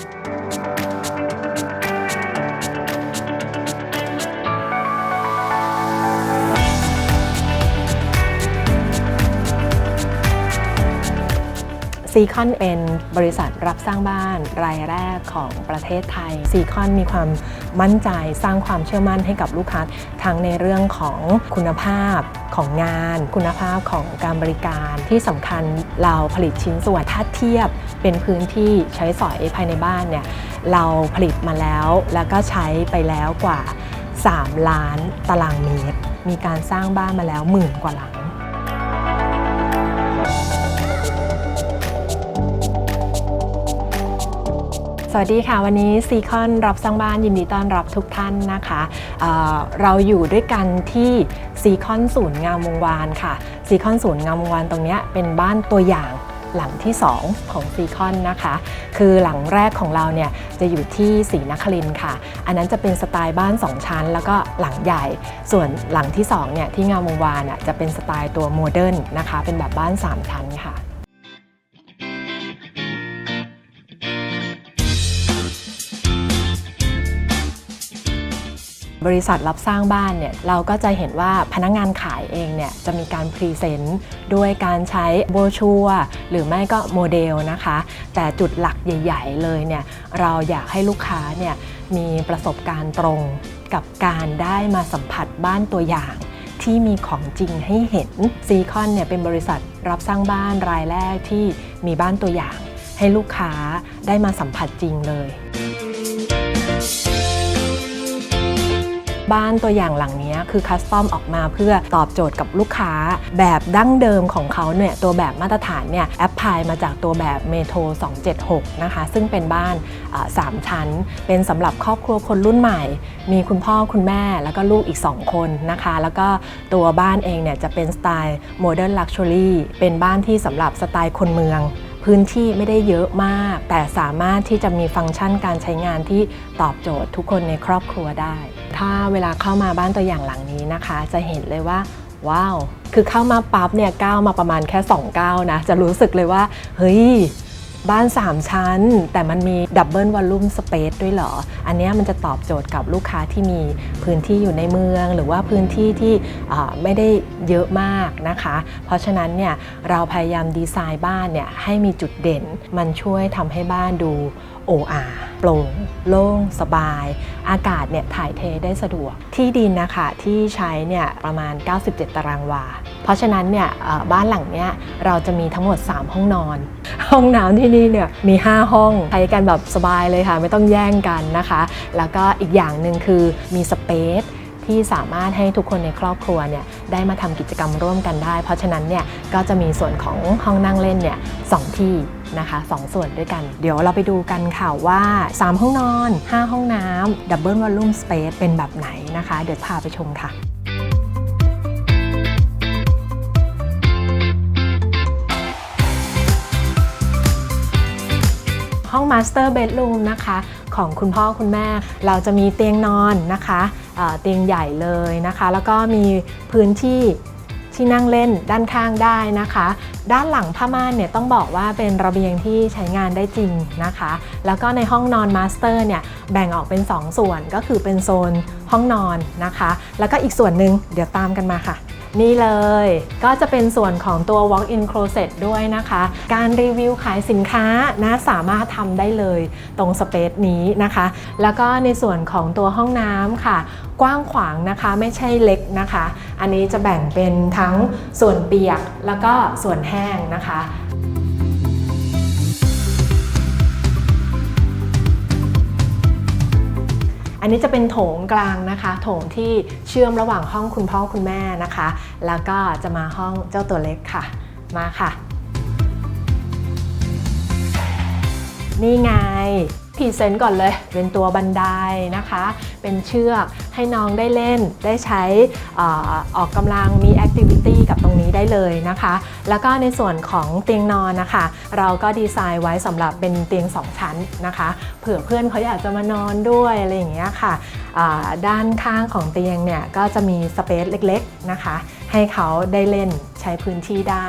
ซีคอนเป็นบริษัทรับสร้างบ้านรายแรกของประเทศไทยซีคอนมีความมั่นใจสร้างความเชื่อมั่นให้กับลูกค้าทั้งในเรื่องของคุณภาพของงาน คุณภาพของการบริการที่สำคัญเราผลิตชิ้นส่วนถ้าเทียบ เป็นพื้นที่ใช้สอยภายในบ้านเนี่ยเราผลิตมาแล้วแล้วก็ใช้ไปแล้วกว่า 3 ล้านตารางเมตร มีการสร้างบ้านมาแล้วหมื่นกว่าหลังสวัสดีค่ะ วันนี้ซีคอนรับสร้างบ้านยินดีต้อนรับทุกท่านนะคะเเราอยู่ด้วยกันที่ซีคอนศูนย์งามวงวานค่ะซีคอนศูนย์งามวงวานตรงนี้เป็นบ้านตัวอย่าง หลังที่ 2 ของซีคอนนะคะ คือหลังแรกของเราเนี่ยจะอยู่ที่ศรีนครินค่ะ อันนั้นจะเป็นสไตล์บ้าน 2 ชั้น แล้วก็หลังใหญ่ ส่วนหลังที่2เนี่ยที่งามวงวานจะเป็นสไตล์ตัวโมเดิร์นนะคะ เป็นแบบบ้าน 3 ชั้นค่ะ บริษัทรับสร้างบ้านเนี่ยเราก็จะเห็นว่าพนักงงานขายเองเนี่ยจะมีการพรีเซนต์ด้วยการใช้โบชัวหรือไม่ก็โมเดลนะคะ แต่จุดหลักใหญ่ๆเลยเนี่ยเราอยากให้ลูกค้าเนี่ยมีประสบการณ์ตรงกับการได้มาสัมผัสบ้านตัวอย่างที่มีของจริงให้เห็นซีคอนเนี่ยเป็นบริษัทรับสร้างบ้านรายแรกที่มีบ้านตัวอย่าง ให้ลูกค้าได้มาสัมผัสจริงเลย บ้านตัวอย่างหลังนี้คือคัสตอมออกมาเพื่อตอบโจทย์กับลูกค้า แบบดั้งเดิมของเขาเนี่ยตัวแบบมาตรฐานเนี่ยแอปพลายมาจากตัวแบบเมโทร276 นะคะ ซึ่งเป็นบ้านอ่าสามชั้น เป็นสำหรับครอบครัวคนรุ่นใหม่ มีคุณพ่อคุณแม่แล้วก็ลูกอีก 2 คนนะคะ แล้วก็ตัวบ้านเองเนี่ยจะเป็นสไตล์โมเดิร์นลักชัวรี่เป็นบ้านที่สำหรับสไตล์คนเมืองพื้นที่ไม่ได้เยอะมาก แต่สามารถที่จะมีฟังก์ชันการใช้งานที่ตอบโจทย์ทุกคนในครอบครัวได้ ถ้าเวลาเข้ามาบ้านตัวอย่างหลังนี้นะคะ จะเห็นเลยว่าว้าว คือเข้ามาปั๊บเนี่ยก้าวมาประมาณแค่2ก้าวนะ จะรู้สึกเลยว่า เฮ้ย บ้าน 3 ชั้น แต่มันมีดับเบิลวอลลุ่มสเปซด้วยเหรอ อันนี้มันจะตอบโจทย์กับลูกค้าที่มีพื้นที่อยู่ในเมือง หรือว่าพื้นที่ที่ไม่ได้เยอะมากนะคะ เพราะฉะนั้นเนี่ยเราพยายามดีไซน์บ้านเนี่ยให้มีจุดเด่น มันช่วยทำให้บ้านดูโออาโปร่งโล่ง สบาย อากาศเนี่ยถ่ายเทได้สะดวก ที่ดินนะคะที่ใช้เนี่ยประมาณ 97 ตารางวา เพราะฉะนั้นเนี่ยบ้านหลังเนี้ยเราจะมีทั้งหมด 3 ห้องนอน ห้องน้ำที่นี่เนี่ยมี 5 ห้องใช้กันแบบสบายเลยค่ะ ไม่ต้องแย่งกันนะคะ แล้วก็อีกอย่างหนึ่งคือมีสเปซที่สามารถให้ทุกคนในครอบครัวเนี่ยได้มาทำกิจกรรมร่วมกันได้ เพราะฉะนั้นเนี่ยก็จะมีส่วนของห้องนั่งเล่นเนี่ยสองที่นะคะสองส่วนด้วยกัน เดี๋ยวเราไปดูกันค่ะว่า 3 ห้องนอน 5 ห้องน้ำดับเบิลวอลลุ่มสเปซเป็นแบบไหนนะคะ เดี๋ยวพาไปชมค่ะ มาสเตอร์เบด o ูมนะคะของคุณพ่อคุณแม่ เราจะมีเตียงนอนนะคะเเตียงใหญ่เลยนะคะ แล้วก็มีพื้นที่ที่นั่งเล่นด้านข้างได้นะคะ ด้านหลังผ้าม่านเนี่ยต้องบอกว่าเป็นระเบียงที่ใช้งานได้จริงนะคะ แล้วก็ในห้องนอนมาสเตอร์เนี่ยแบ่งออกเป็น 2 ส่วนก็คือเป็นโซนห้องนอนนะคะ แล้วก็อีกส่วนหนึ่งเดี๋ยวตามกันมาค่ะ นี่เลยก็จะเป็นส่วนของตัว walk-in closet ด้วยนะคะ การรีวิวขายสินค้านะสามารถทำได้เลยตรงสเปซนี้นะคะ แล้วก็ในส่วนของตัวห้องน้ำค่ะ กว้างขวางนะคะไม่ใช่เล็กนะคะ อันนี้จะแบ่งเป็นทั้งส่วนเปียกแล้วก็ส่วนแห้งนะคะ อันนี้จะเป็นโถงกลางนะคะ โถงที่เชื่อมระหว่างห้องคุณพ่อคุณแม่นะคะ แล้วก็จะมาห้องเจ้าตัวเล็กค่ะ มาค่ะ นี่ไงพรีเซนต์ก่อนเลย เป็นตัวบันไดนะคะ เป็นเชือกให้น้องได้เล่นได้ใช้อออกกำลังมีแอคทิวิตี้กับตรงนี้ได้เลยนะคะ แล้วก็ในส่วนของเตียงนอนนะคะ เราก็ดีไซน์ไว้สำหรับเป็นเตียง 2 ชั้นนะคะ เผื่อเพื่อนเขาอยากจะมานอนด้วยอะไรอย่างเงี้ยค่ะด้านข้างของเตียงเนี่ยก็จะมีสเปซเล็ก ๆนะคะ ให้เขาได้เล่นใช้พื้นที่ได้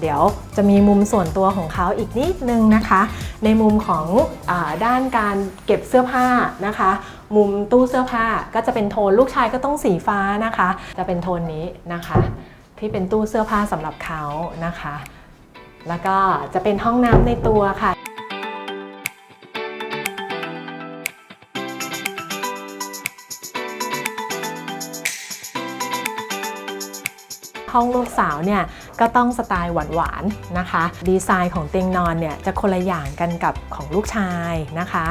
เดี๋ยวจะมีมุมส่วนตัวของเขาอีกนิดนึงนะคะ ในมุมของอด้านการเก็บเสื้อผ้านะคะ มุมตู้เสื้อผ้าก็จะเป็นโทนลูกชายก็ต้องสีฟ้านะคะ จะเป็นโทนนี้นะคะ ที่เป็นตู้เสื้อผ้าสำหรับเขานะคะ แล้วก็จะเป็นห้องน้ำในตัวค่ะ ห้องลูกสาวเนี่ยก็ต้องสไตล์หวานๆนะคะ ดีไซน์ของเตียงนอนเนี่ยจะคนละอย่างกันกับของลูกชายนะคะ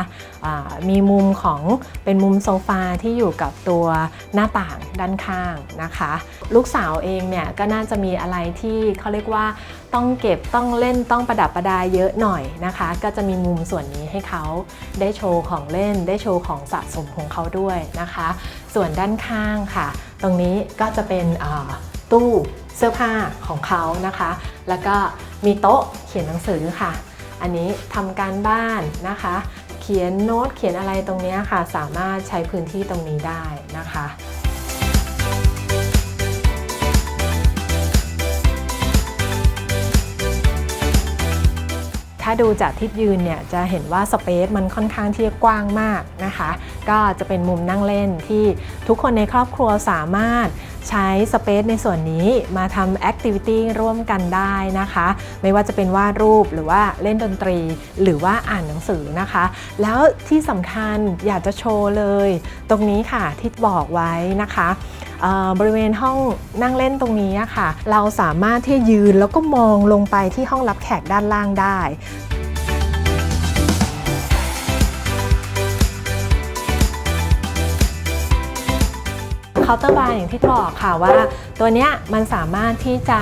อ่ามีมุมของเป็นมุมโซฟาที่อยู่กับตัวหน้าต่างด้านข้างนะคะ ลูกสาวเองเนี่ยก็น่าจะมีอะไรที่เขาเรียกว่าต้องเก็บต้องเล่นต้องประดับประดาเยอะหน่อยนะคะ ก็จะมีมุมส่วนนี้ให้เขาได้โชว์ของเล่น ได้โชว์ของสะสมของเขาด้วยนะคะ ส่วนด้านข้างค่ะ ตรงนี้ก็จะเป็น ตู้เสื้อผ้าของเขานะคะ แล้วก็มีโต๊ะเขียนหนังสือค่ะ อันนี้ทำการบ้านนะคะ เขียนโน้ตเขียนอะไรตรงนี้ค่ะ สามารถใช้พื้นที่ตรงนี้ได้นะคะ ถ้าดูจากทิศยืนเนี่ยจะเห็นว่าสเปซมันค่อนข้างที่จะกว้างมากนะคะ ก็จะเป็นมุมนั่งเล่นที่ทุกคนในครอบครัวสามารถใช้สเปซในส่วนนี้มาทำแอคทิวิตี้ร่วมกันได้นะคะ ไม่ว่าจะเป็นวาดรูปหรือว่าเล่นดนตรี หรือว่าอ่านหนังสือนะคะ แล้วที่สำคัญอยากจะโชว์เลย ตรงนี้ค่ะที่บอกไว้นะคะ บริเวณห้องนั่งเล่นตรงนี้ค่ะ เราสามารถที่ยืนแล้วก็มองลงไปที่ห้องรับแขกด้านล่างได้เคาน์เตอร์บาร์อย่างที่บอกค่ะว่า ตัวเนี้ยมันสามารถที่จะ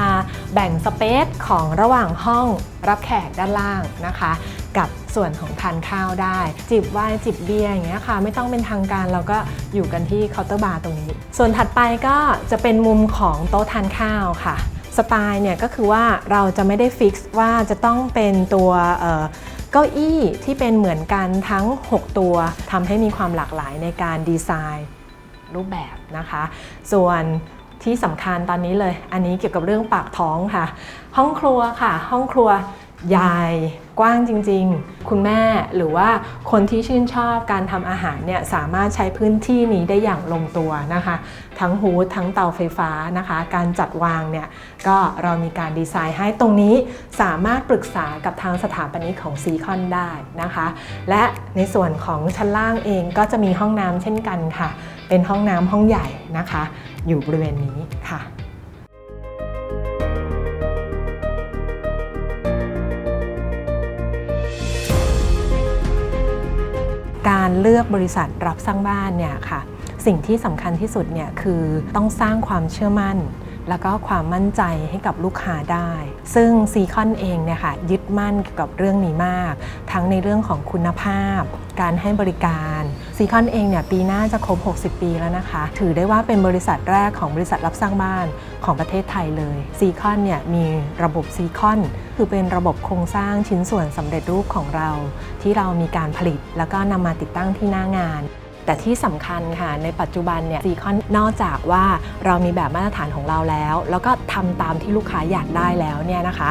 แบ่งสเปซของระหว่างห้องรับแขกด้านล่างนะคะ กับ ส่วนของทานข้าวได้ จิบไวน์จิบเบียร์อย่างเงี้ยค่ะ ไม่ต้องเป็นทางการเราก็อยู่กันที่เคาน์เตอร์บาร์ตรงนี้ ส่วนถัดไปก็จะเป็นมุมของโต๊ะทานข้าวค่ะสไตล์เนี่ยก็คือว่าเราจะไม่ได้ฟิกซ์ว่าจะต้องเป็นตัวเก้าอี้ที่เป็นเหมือนกันทั้ง 6 ตัวทำให้มีความหลากหลายในการดีไซน์รูปแบบนะคะ ส่วนที่สำคัญตอนนี้เลย อันนี้เกี่ยวกับเรื่องปากท้องค่ะ ห้องครัวค่ะ ห้องครัวใหญ่ กว้างจริง ๆ คุณแม่หรือว่าคนที่ชื่นชอบการทำอาหารเนี่ยสามารถใช้พื้นที่นี้ได้อย่างลงตัวนะคะ ทั้งฮูดทั้งเตาไฟฟ้านะคะ การจัดวางเนี่ยก็เรามีการดีไซน์ให้ตรงนี้สามารถปรึกษากับทางสถาปนิกของซีคอนได้นะคะ และในส่วนของชั้นล่างเองก็จะมีห้องน้ำเช่นกันค่ะ เป็นห้องน้ำห้องใหญ่นะคะ อยู่บริเวณนี้ค่ะ การเลือกบริษัทรับสร้างบ้านเนี่ยค่ะสิ่งที่สำคัญที่สุดเนี่ยคือต้องสร้างความเชื่อมั่น แล้วก็ความมั่นใจให้กับลูกค้าได้ ซึ่งซีคอนเองเนี่ยค่ะยึดมั่นเกี่ยวกับเรื่องนี้มาก ทั้งในเรื่องของคุณภาพ การให้บริการ ซีคอนเองเนี่ยปีหน้าจะครบ 60 ปีแล้วนะคะ ถือได้ว่าเป็นบริษัทแรกของบริษัทรับสร้างบ้านของประเทศไทยเลยซีคอนเนี่ยมีระบบซีคอนคือเป็นระบบโครงสร้างชิ้นส่วนสำเร็จรูปของเรา ที่เรามีการผลิต แล้วก็นำมาติดตั้งที่หน้างานแต่ที่สำคัญค่ะในปัจจุบันเนี่ยซีคอนนอกจากว่าเรามีแบบมาตรฐานของเราแล้ว แล้วก็ทำตามที่ลูกค้าอยากได้แล้วเนี่ยนะคะ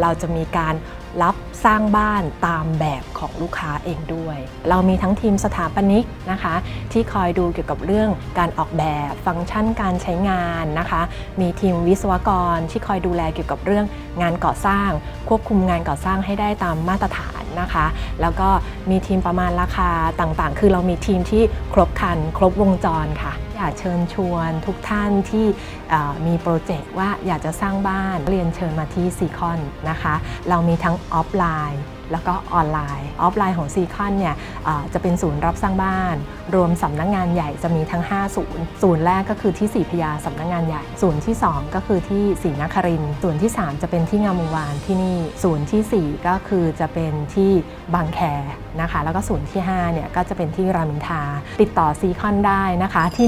เราจะมีการ รับสร้างบ้านตามแบบของลูกค้าเองด้วย เรามีทั้งทีมสถาปนิกนะคะ ที่คอยดูเกี่ยวกับเรื่องการออกแบบฟังก์ชันการใช้งานนะคะ มีทีมวิศวกรที่คอยดูแลเกี่ยวกับเรื่องงานก่อสร้าง ควบคุมงานก่อสร้างให้ได้ตามมาตรฐาน นะคะ แล้วก็มีทีมประมาณราคาต่างๆ คือเรามีทีมที่ครบคัน ครบวงจรค่ะ อยากเชิญชวนทุกท่านที่มีโปรเจกต์ว่าอยากจะสร้างบ้านเรียนเชิญมาที่ซีคอนนะคะ เรามีทั้งออฟไลน์ แล้วก็ออนไลน์ ออฟไลน์ของซีคอนเนี่ยจะเป็นศูนย์รับสร้างบ้าน รวมสำนักงงานใหญ่จะมีทั้ง 5 ศูนย์ ศูนย์แรกก็คือที่สีพยาสำนักงงานใหญ่ ศูนย์ที่ 2 ก็คือที่ศรีนครินศูนย์ที่ 3 จะเป็นที่งามวงวานที่นี่ ศูนย์ทีสี่4 ก็คือจะเป็นที่บางแคนะคะ แล้วก็ศูนย์ที่5เนี่ยก็จะเป็นที่รามินทา ติดต่อซีคอนได้นะคะที่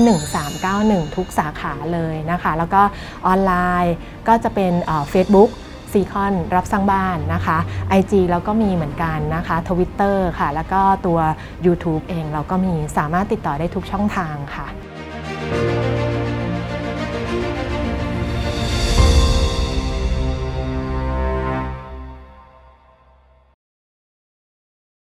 1391 ทุกสาขาเลยนะคะ แล้วก็ออนไลน์ก็จะเป็นเฟซบุ๊ก ซีคอนรับสร้างบ้านนะคะ IG เราก็มีเหมือนกันนะคะ Twitter ค่ะ แล้วก็ตัว YouTube เองเราก็มีสามารถติดต่อได้ทุกช่องทางค่ะ